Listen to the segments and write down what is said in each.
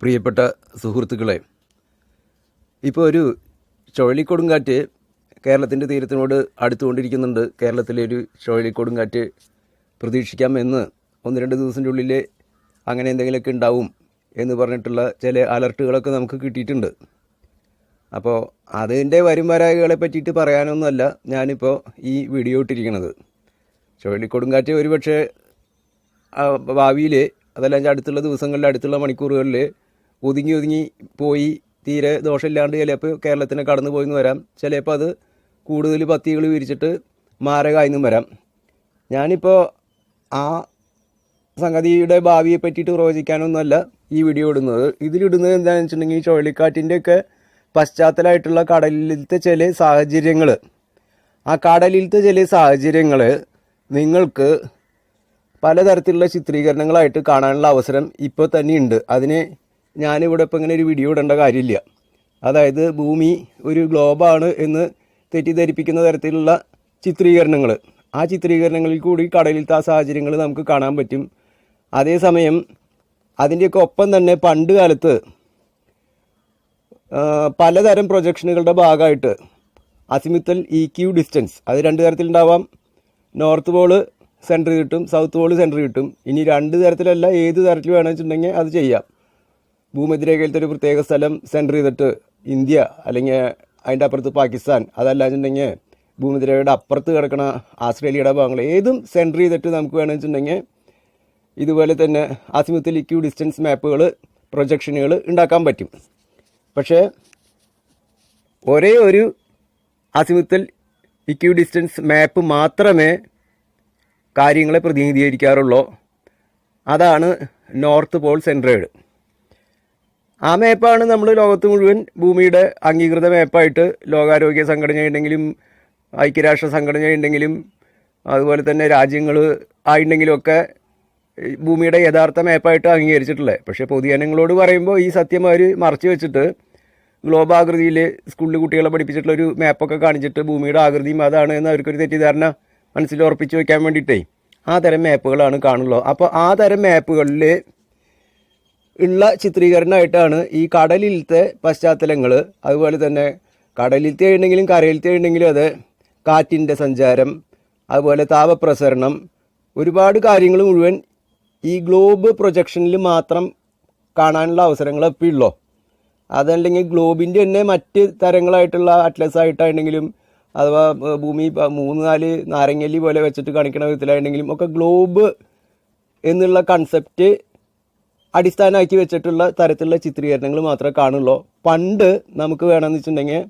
പ്രിയപ്പെട്ട സുഹൃത്തുക്കളെ ഇപ്പോൾ ഒരു ചുഴലിക്കൊടുങ്കാറ്റ് കേരളത്തിന്റെ തീരത്തിനോട് അടുത്തുകൊണ്ടിരിക്കുന്നുണ്ട്. കേരളത്തിലെ ഒരു ചുഴലിക്കൊടുങ്കാറ്റ് പ്രതീക്ഷിക്കാമെന്ന് ഒന്ന് രണ്ട് ദിവസത്തിന്റെ ഉള്ളിൽ അങ്ങനെ എന്തെങ്കിലുമൊക്കെ ഉണ്ടാവും എന്ന് പറഞ്ഞിട്ടുള്ള ചില അലർട്ടുകളൊക്കെ നമുക്ക് കിട്ടിയിട്ടുണ്ട്. അപ്പോൾ അതിന്റെ വരുംവരായികളെ പറ്റിയിട്ട് പറയാനൊന്നുമല്ല ഞാനിപ്പോൾ ഈ വീഡിയോ ഇട്ടിരിക്കുന്നത്. ചുഴലിക്കൊടുങ്കാറ്റ് ഒരുപക്ഷെ ഭാവിയിൽ അതല്ലെങ്കിൽ അടുത്തുള്ള ദിവസങ്ങളിൽ അടുത്തുള്ള മണിക്കൂറുകളിൽ ഒതുങ്ങി ഒതുങ്ങി പോയി. തീരെ ദോഷമില്ലാണ്ട് ചിലപ്പോൾ കേരളത്തിനെ കടന്നു പോയിന്ന് വരാം. ചിലപ്പോൾ അത് കൂടുതൽ പത്തികൾ വിരിച്ചിട്ട് മാരകായെന്നും വരാം. ഞാനിപ്പോൾ ആ സംഗതിയുടെ ഭാവിയെ പറ്റിയിട്ട് പ്രവചിക്കാനൊന്നുമല്ല ഈ വീഡിയോ ഇടുന്നത്. ഇതിലിടുന്നത് എന്താണെന്ന് വെച്ചിട്ടുണ്ടെങ്കിൽ ചുഴലിക്കാറ്റിന്റെയൊക്കെ പശ്ചാത്തലമായിട്ടുള്ള കടലിലത്തെ ചില സാഹചര്യങ്ങൾ ആ കടലിലത്തെ ചില സാഹചര്യങ്ങൾ നിങ്ങൾക്ക് പലതരത്തിലുള്ള ചിത്രീകരണങ്ങളായിട്ട് കാണാനുള്ള അവസരം ഇപ്പോൾ തന്നെ ഉണ്ട് അതിന് ഞാനിവിടെ ഇപ്പോൾ ഇങ്ങനെ ഒരു വീഡിയോ ഇടേണ്ട കാര്യമില്ല. അതായത് ഭൂമി ഒരു ഗ്ലോബാണ് എന്ന് തെറ്റിദ്ധരിപ്പിക്കുന്ന തരത്തിലുള്ള ചിത്രീകരണങ്ങൾ ആ ചിത്രീകരണങ്ങളിൽ കൂടി കടലിലത്തെ ആ സാഹചര്യങ്ങൾ നമുക്ക് കാണാൻ പറ്റും. അതേസമയം അതിന്റെയൊക്കെ ഒപ്പം തന്നെ പണ്ട് കാലത്ത് പലതരം പ്രൊജക്ഷനുകളുടെ ഭാഗമായിട്ട് അസിമിത്തൽ ഇ ക്യൂ ഡിസ്റ്റൻസ് അത് രണ്ട് തരത്തിലുണ്ടാവാം. നോർത്ത് പോൾ സെന്റർ കിട്ടും സൗത്ത് പോൾ സെന്റർ കിട്ടും. ഇനി രണ്ട് തരത്തിലല്ല ഏത് തരത്തിൽ വേണമെന്ന് വെച്ചിട്ടുണ്ടെങ്കിൽ അത് ചെയ്യാം. ഭൂമധ്യരേഖയിലത്തെ ഒരു പ്രത്യേക സ്ഥലം സെന്റർ ചെയ്തിട്ട് ഇന്ത്യ അല്ലെങ്കിൽ അതിന്റെ അപ്പുറത്ത് പാകിസ്ഥാൻ അതല്ലാന്നുണ്ടെങ്കിൽ ഭൂമധ്യരേഖയുടെ അപ്പുറത്ത് കിടക്കണ ആസ്ട്രേലിയയുടെ ഭാഗങ്ങൾ ഏതും സെന്റർ ചെയ്തിട്ട് നമുക്ക് വേണമെന്ന് വെച്ചിട്ടുണ്ടെങ്കിൽ ഇതുപോലെ തന്നെ അസിമുത്തൽ ഇക്യൂ ഡിസ്റ്റൻസ് മാപ്പുകൾ പ്രൊജക്ഷനുകൾ ഉണ്ടാക്കാൻ പറ്റും. പക്ഷേ ഒരേ ഒരു അസിമുത്തൽ ഇക്യൂ ഡിസ്റ്റൻസ് മാപ്പ് മാത്രമേ കാര്യങ്ങളെ പ്രതിനിധീകരിക്കാറുള്ളൂ. അതാണ് നോർത്ത് പോൾ സെൻട്രേഡ് ആ മാപ്പാണ് നമ്മൾ ലോകത്ത് മുഴുവൻ ഭൂമിയുടെ അംഗീകൃത മാപ്പായിട്ട് ലോകാരോഗ്യ സംഘടനയുണ്ടെങ്കിലും ഐക്യരാഷ്ട്ര സംഘടനയുണ്ടെങ്കിലും അതുപോലെ തന്നെ രാജ്യങ്ങൾ ആയിട്ടുണ്ടെങ്കിലും ഒക്കെ ഭൂമിയുടെ യഥാർത്ഥ മാപ്പായിട്ട് അംഗീകരിച്ചിട്ടുള്ളത്. പക്ഷേ പൊതുജനങ്ങളോട് പറയുമ്പോൾ ഈ സത്യം അവർ മറച്ചു വെച്ചിട്ട് ഗ്ലോബാകൃതിയിൽ സ്കൂളിൽ കുട്ടികളെ പഠിപ്പിച്ചിട്ടുള്ള ഒരു മാപ്പൊക്കെ കാണിച്ചിട്ട് ഭൂമിയുടെ ആകൃതിയും അതാണ് എന്ന് അവർക്കൊരു തെറ്റിദ്ധാരണ മനസ്സിൽ ഉറപ്പിച്ച് വയ്ക്കാൻ വേണ്ടിയിട്ടേ ആ തരം മാപ്പുകളാണ് കാണുള്ളൂ അപ്പോൾ ആ തരം മാപ്പുകളിൽ ഉള്ള ചിത്രീകരണമായിട്ടാണ് ഈ കടലിലത്തെ പശ്ചാത്തലങ്ങൾ അതുപോലെ തന്നെ കടലിലത്തെ ഉണ്ടെങ്കിലും കരയിലത്തെ ഉണ്ടെങ്കിലും അത് കാറ്റിന്റെ സഞ്ചാരം അതുപോലെ താപപ്രസരണം ഒരുപാട് കാര്യങ്ങൾ മുഴുവൻ ഈ ഗ്ലോബ് പ്രൊജക്ഷനിൽ മാത്രം കാണാനുള്ള അവസരങ്ങൾ ഇപ്പോൾ ഉള്ളോ അതല്ലെങ്കിൽ ഗ്ലോബിന്റെ തന്നെ മറ്റ് തരങ്ങളായിട്ടുള്ള അറ്റ്ലസ് ആയിട്ടാണെങ്കിലും അഥവാ ഭൂമി മൂന്ന് നാല് നാരങ്ങല്ലി പോലെ വെച്ചിട്ട് കാണിക്കണ വിധത്തിലാണെങ്കിലും ഒക്കെ ഗ്ലോബ് എന്നുള്ള കൺസെപ്റ്റ് അടിസ്ഥാനമാക്കി വെച്ചിട്ടുള്ള തരത്തിലുള്ള ചിത്രീകരണങ്ങൾ മാത്രമേ കാണുള്ളൂ. പണ്ട് നമുക്ക് വേണമെന്ന് വെച്ചിട്ടുണ്ടെങ്കിൽ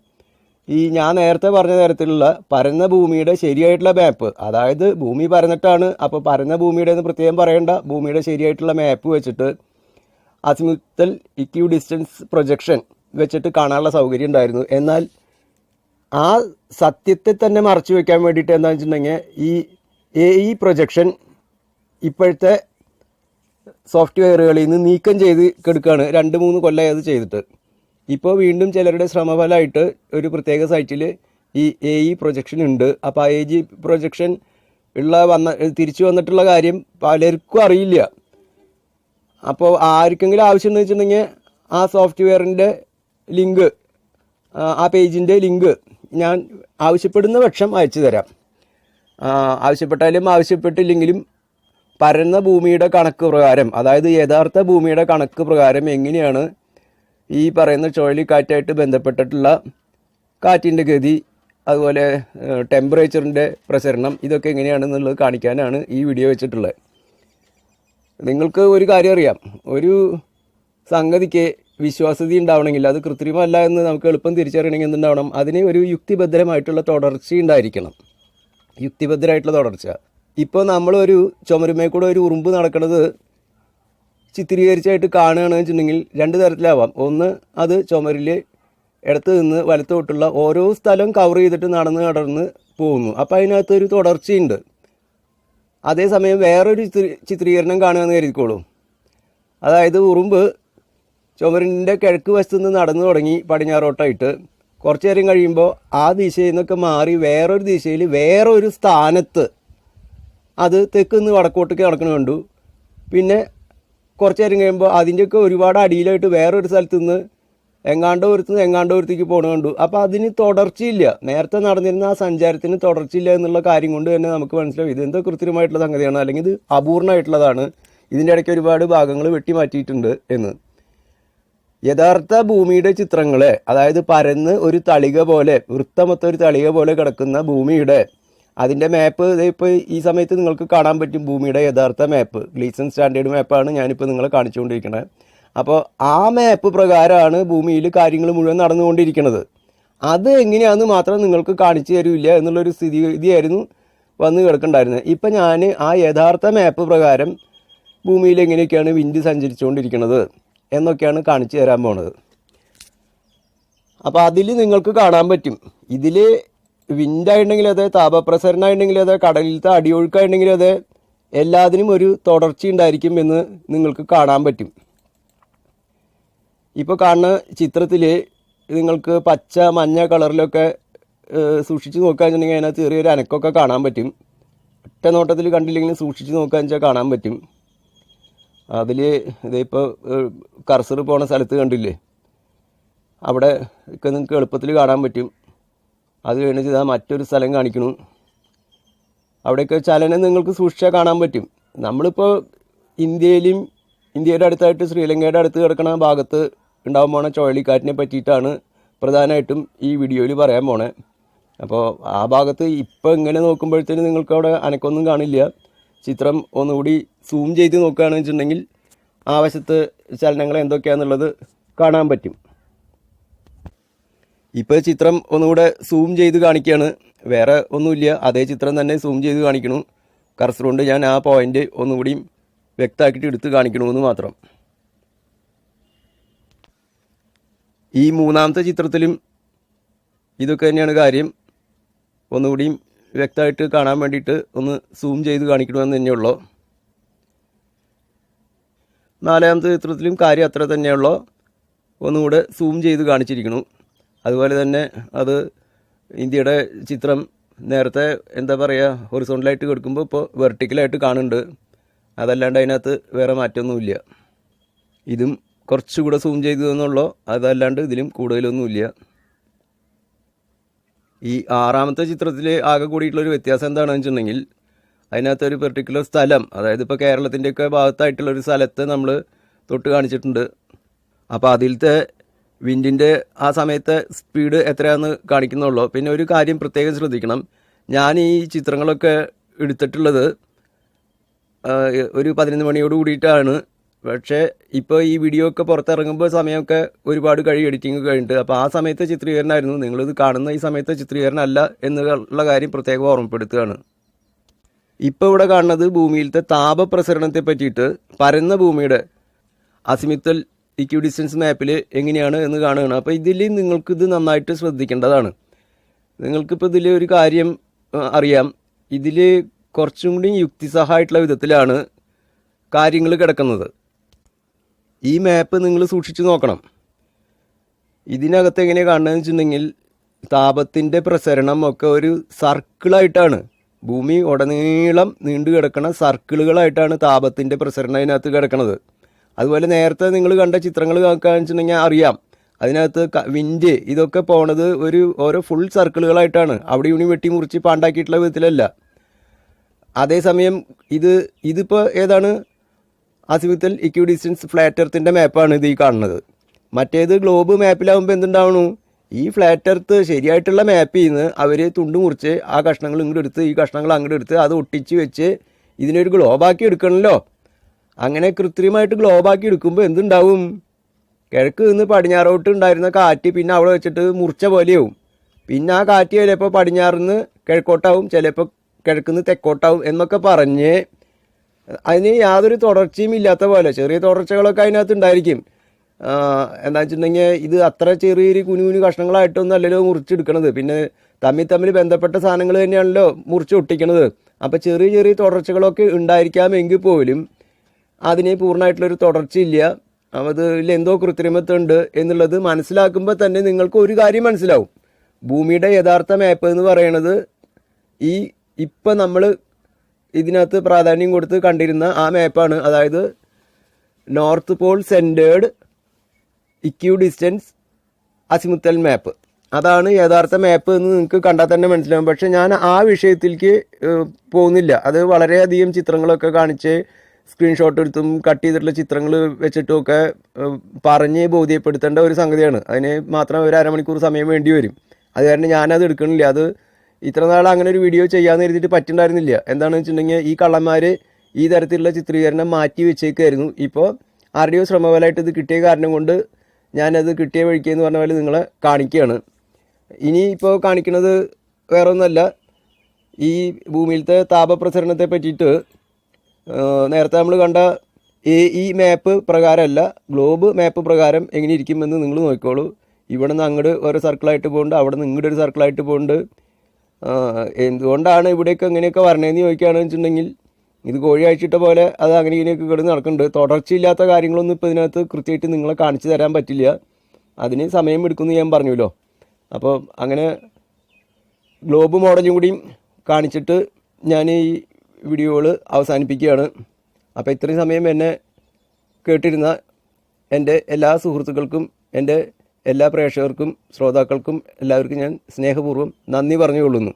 ഈ ഞാൻ നേരത്തെ പറഞ്ഞ തരത്തിലുള്ള പരന്ന ഭൂമിയുടെ ശരിയായിട്ടുള്ള മാപ്പ് അതായത് ഭൂമി പരന്നിട്ടാണ് അപ്പോൾ പരന്ന ഭൂമിയുടെ എന്ന് പ്രത്യേകം പറയേണ്ട ഭൂമിയുടെ ശരിയായിട്ടുള്ള മാപ്പ് വെച്ചിട്ട് അസിമുത്തൽ ഇക്യൂ ഡിസ്റ്റൻസ് പ്രൊജക്ഷൻ വെച്ചിട്ട് കാണാനുള്ള സൗകര്യം ഉണ്ടായിരുന്നു. എന്നാൽ ആ സത്യത്തെ തന്നെ മറച്ചു വെക്കാൻ വേണ്ടിയിട്ട് എന്താണെന്ന് വെച്ചിട്ടുണ്ടെങ്കിൽ ഈ എ ഇ പ്രൊജക്ഷൻ ഇപ്പോഴത്തെ സോഫ്റ്റ്വെയറുകളിൽ നിന്ന് നീക്കം ചെയ്ത് കെടുക്കുകയാണ് രണ്ട് മൂന്ന് കൊല്ലമായി അത് ചെയ്തിട്ട്. ഇപ്പോൾ വീണ്ടും ചിലരുടെ ശ്രമഫലമായിട്ട് ഒരു പ്രത്യേക സൈറ്റിൽ ഈ എ ഇ പ്രൊജക്ഷൻ ഉണ്ട്. അപ്പോൾ എ ജി പ്രൊജക്ഷൻ ഉള്ള വന്ന തിരിച്ചു വന്നിട്ടുള്ള കാര്യം പലർക്കും അറിയില്ല. അപ്പോൾ ആർക്കെങ്കിലും ആവശ്യം എന്ന് വെച്ചിട്ടുണ്ടെങ്കിൽ ആ സോഫ്റ്റ്വെയറിന്റെ ലിങ്ക് ആ പേജിന്റെ ലിങ്ക് ഞാൻ ആവശ്യപ്പെടുന്ന പക്ഷം അയച്ചു തരാം. ആവശ്യപ്പെട്ടാലും ആവശ്യപ്പെട്ടില്ലെങ്കിലും പരന്ന ഭൂമിയുടെ കണക്ക് പ്രകാരം അതായത് യഥാർത്ഥ ഭൂമിയുടെ കണക്ക് പ്രകാരം എങ്ങനെയാണ് ഈ പറയുന്ന ചുഴലിക്കാറ്റായിട്ട് ബന്ധപ്പെട്ടിട്ടുള്ള കാറ്റിന്റെ ഗതി അതുപോലെ ടെമ്പറേച്ചറിന്റെ പ്രസരണം ഇതൊക്കെ എങ്ങനെയാണെന്നുള്ളത് കാണിക്കാനാണ് ഈ വീഡിയോ വെച്ചിട്ടുള്ളത്. നിങ്ങൾക്ക് ഒരു കാര്യം അറിയാം. ഒരു സംഗതിക്ക് വിശ്വാസ്യത ഉണ്ടാവണമെങ്കിൽ അത് കൃത്രിമല്ല എന്ന് നമുക്ക് എളുപ്പം തിരിച്ചറിയണമെങ്കിൽ എന്തുണ്ടാവണം? അതിന് ഒരു യുക്തിഭദ്രമായിട്ടുള്ള തുടർച്ച ഉണ്ടായിരിക്കണം യുക്തിഭദ്രമായിട്ടുള്ള തുടർച്ച. ഇപ്പോൾ നമ്മളൊരു ചുമരുമേ കൂടെ ഒരു ഉറുമ്പ് നടക്കുന്നത് ചിത്രീകരിച്ചായിട്ട് കാണുകയാണെന്ന് വെച്ചിട്ടുണ്ടെങ്കിൽ രണ്ട് തരത്തിലാവാം. ഒന്ന് അത് ചുമരിൽ ഇടത്ത് നിന്ന് വലത്തോട്ടുള്ള ഓരോ സ്ഥലവും കവർ ചെയ്തിട്ട് നടന്ന് നടന്ന് പോകുന്നു. അപ്പോൾ അതിനകത്തൊരു തുടർച്ചയുണ്ട്. അതേസമയം വേറൊരു ചിത്രീ- ചിത്രീകരണം കാണുകയെന്ന് കരുതിക്കോളൂ. അതായത് ഉറുമ്പ് ചുമരിന്റെ കിഴക്ക് വശത്തു നിന്ന് നടന്നു തുടങ്ങി പടിഞ്ഞാറോട്ടായിട്ട് കുറച്ചു നേരം കഴിയുമ്പോൾ ആ ദിശയിൽ നിന്നൊക്കെ മാറി വേറൊരു ദിശയിൽ വേറൊരു സ്ഥാനത്ത് അത് തെക്ക് നിന്ന് വടക്കോട്ടേക്ക് കിടക്കണ കണ്ടു. പിന്നെ കുറച്ച് നേരം കഴിയുമ്പോൾ അതിന്റെയൊക്കെ ഒരുപാട് അടിയിലായിട്ട് വേറൊരു സ്ഥലത്തു നിന്ന് എങ്ങാണ്ടോരത്ത് നിന്ന് എങ്ങാണ്ടോരത്തേക്ക് പോകണ കണ്ടു. അപ്പോൾ അതിന് തുടർച്ചയില്ല. നേരത്തെ നടന്നിരുന്ന ആ സഞ്ചാരത്തിന് തുടർച്ചയില്ല എന്നുള്ള കാര്യം കൊണ്ട് തന്നെ നമുക്ക് മനസ്സിലാവും. ഇതെന്തോ കൃത്രിമമായിട്ടുള്ള സംഗതിയാണ്. അല്ലെങ്കിൽ ഇത് അപൂർണമായിട്ടുള്ളതാണ്. ഇതിന്റെ ഇടയ്ക്ക് ഒരുപാട് ഭാഗങ്ങൾ വെട്ടിമാറ്റിയിട്ടുണ്ട് എന്ന്. യഥാർത്ഥ ഭൂമിയുടെ ചിത്രങ്ങളെ അതായത് പരന്ന് ഒരു തളിക പോലെ വൃത്തമൊത്ത ഒരു തളിക പോലെ കിടക്കുന്ന ഭൂമിയുടെ അതിന്റെ മാപ്പ് ഇപ്പോൾ ഈ സമയത്ത് നിങ്ങൾക്ക് കാണാൻ പറ്റും ഭൂമിയുടെ യഥാർത്ഥ മാപ്പ് ഗ്ലീസൺ സ്റ്റാൻഡേർഡ് മാപ്പാണ് ഞാനിപ്പോൾ നിങ്ങളെ കാണിച്ചുകൊണ്ടിരിക്കുന്നത് അപ്പോൾ ആ മാപ്പ് പ്രകാരമാണ് ഭൂമിയിൽ കാര്യങ്ങൾ മുഴുവൻ നടന്നുകൊണ്ടിരിക്കുന്നത് അത് എങ്ങനെയാണെന്ന് മാത്രം നിങ്ങൾക്ക് കാണിച്ചു തരില്ല എന്നുള്ളൊരു സ്ഥിതി ഇതിയായിരുന്നു വന്ന് കിടക്കണ്ടായിരുന്നത്. ഇപ്പം ഞാൻ ആ യഥാർത്ഥ മാപ്പ് പ്രകാരം ഭൂമിയിൽ എങ്ങനെയൊക്കെയാണ് വിൻഡ് സഞ്ചരിച്ചുകൊണ്ടിരിക്കുന്നത് എന്നൊക്കെയാണ് കാണിച്ചു തരാൻ പോണത്. അപ്പോൾ അതിൽ നിങ്ങൾക്ക് കാണാൻ പറ്റും. ഇതിൽ വിൻഡായിട്ടുണ്ടെങ്കിൽ അതെ താപപ്രസരണമായിട്ടുണ്ടെങ്കിൽ അതെ കടലിലത്തെ അടിയൊഴുക്കായിട്ടുണ്ടെങ്കിലും അതെ എല്ലാത്തിനും ഒരു തുടർച്ച ഉണ്ടായിരിക്കും എന്ന് നിങ്ങൾക്ക് കാണാൻ പറ്റും. ഇപ്പോൾ കാണുന്ന ചിത്രത്തിൽ നിങ്ങൾക്ക് പച്ച മഞ്ഞ കളറിലൊക്കെ സൂക്ഷിച്ച് നോക്കുകയാണെന്നുണ്ടെങ്കിൽ അതിനകത്ത് ചെറിയൊരു അനക്കൊക്കെ കാണാൻ പറ്റും. ഒറ്റ നോട്ടത്തിൽ കണ്ടില്ലെങ്കിലും സൂക്ഷിച്ച് നോക്കുകയെന്ന് വെച്ചാൽ കാണാൻ പറ്റും. അതിൽ ഇതിപ്പോൾ കർസർ പോണ സ്ഥലത്ത് കണ്ടില്ലേ? അവിടെ ഒക്കെ നിങ്ങൾക്ക് എളുപ്പത്തിൽ കാണാൻ പറ്റും. അത് കഴിഞ്ഞിട്ട് ഇതാ മറ്റൊരു സ്ഥലം കാണിക്കണു. അവിടെയൊക്കെ ചലനം നിങ്ങൾക്ക് സൂക്ഷിച്ചാൽ കാണാൻ പറ്റും. നമ്മളിപ്പോൾ ഇന്ത്യയിലും ഇന്ത്യയുടെ അടുത്തായിട്ട് ശ്രീലങ്കയുടെ അടുത്ത് കിടക്കുന്ന ഭാഗത്ത് ഉണ്ടാകാൻ പോണ ചുഴലിക്കാറ്റിനെ പറ്റിയിട്ടാണ് പ്രധാനമായിട്ടും ഈ വീഡിയോയിൽ പറയാൻ പോണേ. അപ്പോൾ ആ ഭാഗത്ത് ഇപ്പോൾ ഇങ്ങനെ നോക്കുമ്പോഴത്തേന് നിങ്ങൾക്ക് അവിടെ അനക്കൊന്നും കാണില്ല. ചിത്രം ഒന്നുകൂടി സൂം ചെയ്ത് നോക്കുകയാണെന്ന് വെച്ചിട്ടുണ്ടെങ്കിൽ ആ വശത്ത് ചലനങ്ങൾ എന്തൊക്കെയാണെന്നുള്ളത് കാണാൻ പറ്റും. ഇപ്പോൾ ചിത്രം ഒന്നുകൂടെ സൂം ചെയ്ത് കാണിക്കുകയാണ് വേറെ ഒന്നുമില്ല. അതേ ചിത്രം തന്നെ സൂം ചെയ്ത് കാണിക്കണു. കർസർ കൊണ്ട് ഞാൻ ആ പോയിന്റ് ഒന്നുകൂടിയും വ്യക്തമാക്കിയിട്ട് എടുത്ത് കാണിക്കണമെന്ന് മാത്രം. ഈ മൂന്നാമത്തെ ചിത്രത്തിലും ഇതൊക്കെ തന്നെയാണ് കാര്യം. ഒന്നുകൂടിയും വ്യക്തമായിട്ട് കാണാൻ വേണ്ടിയിട്ട് ഒന്ന് സൂം ചെയ്ത് കാണിക്കണമെന്ന് തന്നെയുള്ളൂ നാലാമത്തെ ചിത്രത്തിലും കാര്യം അത്ര തന്നെയുള്ളൂ ഒന്നുകൂടെ സൂം ചെയ്ത് കാണിച്ചിരിക്കുന്നു അതുപോലെ തന്നെ അത് ഇന്ത്യയുടെ ചിത്രം നേരത്തെ എന്താ പറയുക ഹൊറിസോണ്ടലായിട്ട് കൊടുക്കുമ്പോൾ ഇപ്പോൾ വെർട്ടിക്കലായിട്ട് കാണുന്നുണ്ട്. അതല്ലാണ്ട് അതിനകത്ത് വേറെ മാറ്റമൊന്നുമില്ല ഇതും കുറച്ചുകൂടെ സൂം ചെയ്തു എന്നുള്ളൂ അതല്ലാണ്ട് ഇതിലും കൂടുതലൊന്നുമില്ല. ഈ ആറാമത്തെ ചിത്രത്തിൽ ആകെ കൂടിയിട്ടുള്ളൊരു വ്യത്യാസം എന്താണെന്ന് വെച്ചിട്ടുണ്ടെങ്കിൽ അതിനകത്ത് ഒരു പെർട്ടിക്കുലർ സ്ഥലം അതായത് ഇപ്പോൾ കേരളത്തിന്റെയൊക്കെ ഭാഗത്തായിട്ടുള്ളൊരു സ്ഥലത്ത് നമ്മൾ തൊട്ട് കാണിച്ചിട്ടുണ്ട്. അപ്പോൾ അതിലത്തെ വിൻഡിന്റെ ആ സമയത്തെ സ്പീഡ് എത്രയാണെന്ന് കാണിക്കുന്നുള്ളൂ. പിന്നെ ഒരു കാര്യം പ്രത്യേകം ശ്രദ്ധിക്കണം. ഞാൻ ഈ ചിത്രങ്ങളൊക്കെ എടുത്തിട്ടുള്ളത് ഒരു പതിനൊന്ന് മണിയോട് കൂടിയിട്ടാണ്. പക്ഷേ ഇപ്പോൾ ഈ വീഡിയോ ഒക്കെ പുറത്തിറങ്ങുമ്പോൾ സമയമൊക്കെ ഒരുപാട് കഴി എഡിറ്റിംഗ് കഴിഞ്ഞിട്ട്. അപ്പോൾ ആ സമയത്തെ ചിത്രീകരണമായിരുന്നു. നിങ്ങളിത് കാണുന്ന ഈ സമയത്തെ ചിത്രീകരണമല്ല എന്നുള്ള കാര്യം പ്രത്യേകം ഓർമ്മപ്പെടുത്തുകയാണ്. ഇപ്പോൾ ഇവിടെ കാണുന്നത് ഭൂമിയിലത്തെ താപപ്രസരണത്തെ പറ്റിയിട്ട് പരന്ന ഭൂമിയുടെ അസിമിത്തൽ ഇക്യു ഡിസ്റ്റൻസ് മാപ്പിൽ എങ്ങനെയാണ് എന്ന് കാണുകയാണ്. അപ്പോൾ ഇതിൽ നിങ്ങൾക്കിത് നന്നായിട്ട് ശ്രദ്ധിക്കേണ്ടതാണ്. നിങ്ങൾക്കിപ്പോൾ ഇതിൽ ഒരു കാര്യം അറിയാം. ഇതിൽ കുറച്ചും കൂടി യുക്തിസഹമായിട്ടുള്ള വിധത്തിലാണ് കാര്യങ്ങൾ കിടക്കുന്നത്. ഈ മാപ്പ് നിങ്ങൾ സൂക്ഷിച്ചു നോക്കണം. ഇതിനകത്ത് എങ്ങനെയാണ് കാണുന്നതെന്ന് വെച്ചിട്ടുണ്ടെങ്കിൽ താപത്തിന്റെ പ്രസരണം ഒക്കെ ഒരു സർക്കിളായിട്ടാണ് ഭൂമി ഉടനീളം നീണ്ടു കിടക്കണ സർക്കിളുകളായിട്ടാണ് താപത്തിന്റെ പ്രസരണം അതിനകത്ത് കിടക്കുന്നത്. അതുപോലെ നേരത്തെ നിങ്ങൾ കണ്ട ചിത്രങ്ങൾ കാണിച്ചിട്ടുണ്ടെങ്കിൽ അറിയാം. അതിനകത്ത് വിൻഡ് ഇതൊക്കെ പോണത് ഒരു ഓരോ ഫുൾ സർക്കിളുകളായിട്ടാണ് അവിടെ ഇനി വെട്ടി മുറിച്ച് പാണ്ടാക്കിയിട്ടുള്ള വിധത്തിലല്ല. അതേസമയം ഇത് ഇതിപ്പോൾ ഏതാണ്? അസിമിത്തൽ ഇക്യു ഡിസ്റ്റൻസ് ഫ്ലാറ്റ് എർത്തിന്റെ മാപ്പാണ് ഇത് ഈ കാണുന്നത്. മറ്റേത് ഗ്ലോബ് മാപ്പിലാവുമ്പോൾ എന്തുണ്ടാവണു? ഈ ഫ്ലാറ്റ് എർത്ത് ശരിയായിട്ടുള്ള മാപ്പ് നിന്ന് അവർ തുണ്ട് മുറിച്ച് ആ കഷ്ണങ്ങൾ ഇങ്ങോട്ട് എടുത്ത് ഈ കഷ്ണങ്ങൾ അങ്ങോട്ട് എടുത്ത് അത് ഒട്ടിച്ച് വെച്ച് ഇതിനൊരു ഗ്ലോബാക്കി എടുക്കണമല്ലോ അങ്ങനെ കൃത്രിമമായിട്ട് ഗ്ലോബാക്കി എടുക്കുമ്പോൾ എന്തുണ്ടാവും? കിഴക്ക് നിന്ന് പടിഞ്ഞാറോട്ട് ഉണ്ടായിരുന്ന കാറ്റ് പിന്നെ അവിടെ വെച്ചിട്ട് മുറിച്ച പോലെയാവും. പിന്നെ ആ കാറ്റ് ചിലപ്പോൾ പടിഞ്ഞാറിന്ന് കിഴക്കോട്ടാവും ചിലപ്പോൾ കിഴക്കുനിന്ന് തെക്കോട്ടാവും എന്നൊക്കെ പറഞ്ഞ് അതിന് യാതൊരു തുടർച്ചയും ഇല്ലാത്ത പോലെ ചെറിയ തുടർച്ചകളൊക്കെ അതിനകത്ത് ഉണ്ടായിരിക്കും. എന്താ വെച്ചിട്ടുണ്ടെങ്കിൽ ഇത് അത്ര ചെറിയ ഒരു കുനു കുനു കഷ്ണങ്ങളായിട്ടൊന്നും അല്ലല്ലോ മുറിച്ചെടുക്കണത്. പിന്നെ തമ്മിൽ തമ്മിൽ ബന്ധപ്പെട്ട സാധനങ്ങൾ തന്നെയാണല്ലോ മുറിച്ച് ഒട്ടിക്കണത്. അപ്പോൾ ചെറിയ ചെറിയ തുടർച്ചകളൊക്കെ ഉണ്ടായിരിക്കാമെങ്കിൽ പോലും അതിന് പൂർണമായിട്ടുള്ളൊരു തുടർച്ചയില്ല. അതിൽ എന്തോ കൃത്രിമത്വമുണ്ട് എന്നുള്ളത് മനസ്സിലാക്കുമ്പോൾ തന്നെ നിങ്ങൾക്ക് ഒരു കാര്യം മനസ്സിലാവും. ഭൂമിയുടെ യഥാർത്ഥ മാപ്പ് എന്ന് പറയുന്നത് ഈ ഇപ്പം നമ്മൾ ഇതിനകത്ത് പ്രാധാന്യം കൊടുത്ത് കണ്ടിരുന്ന ആ മാപ്പാണ് അതായത് north pole centred equidistance azimuthal map അതാണ് യഥാർത്ഥ മാപ്പ് എന്ന് നിങ്ങൾക്ക് കണ്ടാൽ തന്നെ മനസ്സിലാവും. പക്ഷെ ഞാൻ ആ വിഷയത്തിലേക്ക് പോകുന്നില്ല. അത് വളരെയധികം ചിത്രങ്ങളൊക്കെ കാണിച്ച് സ്ക്രീൻഷോട്ട് എടുത്തും കട്ട് ചെയ്തിട്ടുള്ള ചിത്രങ്ങൾ വെച്ചിട്ടും ഒക്കെ ഏഹ്, പറഞ്ഞ് ബോധ്യപ്പെടുത്തേണ്ട ഒരു സംഗതിയാണ്. അതിന് മാത്രം ഒരു അരമണിക്കൂർ സമയം വേണ്ടി വരും. അത് കാരണം ഞാനത് എടുക്കണില്ല. അത് ഇത്ര നാൾ അങ്ങനെ ഒരു വീഡിയോ ചെയ്യാമെന്ന് കരുതിയിട്ട് പറ്റുണ്ടായിരുന്നില്ല. എന്താണെന്ന് വെച്ചിട്ടുണ്ടെങ്കിൽ ഈ കള്ളന്മാർ ഈ തരത്തിലുള്ള ചിത്രീകരണം മാറ്റി വെച്ചേക്കായിരുന്നു. ഇപ്പോൾ ആരുടെയോ ശ്രമഫലമായിട്ട് ഇത് കിട്ടിയ കാരണം കൊണ്ട് ഞാനത് കിട്ടിയ വഴിക്കെന്ന് പറഞ്ഞ പോലെ നിങ്ങളെ കാണിക്കുകയാണ്. ഇനി ഇപ്പോൾ കാണിക്കുന്നത് വേറെ ഒന്നുമല്ല ഈ ഭൂമിയിലത്തെ താപപ്രസരണത്തെ പറ്റിയിട്ട് നേരത്തെ നമ്മൾ കണ്ട ഈ ഈ മാപ്പ് പ്രകാരമല്ല ഗ്ലോബ് മാപ്പ് പ്രകാരം എങ്ങനെ ഇരിക്കുമെന്ന് നിങ്ങൾ നോക്കിക്കോളൂ. ഇവിടെ നിന്ന് അങ്ങോട്ട് ഒരു സർക്കിളായിട്ട് പോകുന്നുണ്ട് അവിടെ നിന്ന് ഇങ്ങോട്ട് ഒരു സർക്കിളായിട്ട് പോകുന്നുണ്ട് എന്തുകൊണ്ടാണ് ഇവിടെയൊക്കെ അങ്ങനെയൊക്കെ വരണേന്ന് ചോദിക്കുകയാണെന്ന് വെച്ചിട്ടുണ്ടെങ്കിൽ ഇത് കോഴി അഴിച്ചിട്ട പോലെ അത് അങ്ങനെ ഇങ്ങനെയൊക്കെ കിടന്ന് നടക്കുന്നുണ്ട്. തുടർച്ചയില്ലാത്ത കാര്യങ്ങളൊന്നും ഇപ്പോൾ ഇതിനകത്ത് കൃത്യമായിട്ട് നിങ്ങളെ കാണിച്ചു തരാൻ പറ്റില്ല. അതിന് സമയം എടുക്കുമെന്ന് ഞാൻ പറഞ്ഞല്ലോ അപ്പോൾ അങ്ങനെ ഗ്ലോബ് മോഡലും കൂടിയും കാണിച്ചിട്ട് ഞാൻ ഈ വീഡിയോകൾ അവസാനിപ്പിക്കുകയാണ്. അപ്പോൾ ഇത്രയും സമയം എന്നെ കേട്ടിരുന്ന എന്റെ എല്ലാ സുഹൃത്തുക്കൾക്കും എന്റെ എല്ലാ പ്രേക്ഷകർക്കും ശ്രോതാക്കൾക്കും എല്ലാവർക്കും ഞാൻ സ്നേഹപൂർവം നന്ദി പറഞ്ഞുകൊള്ളുന്നു.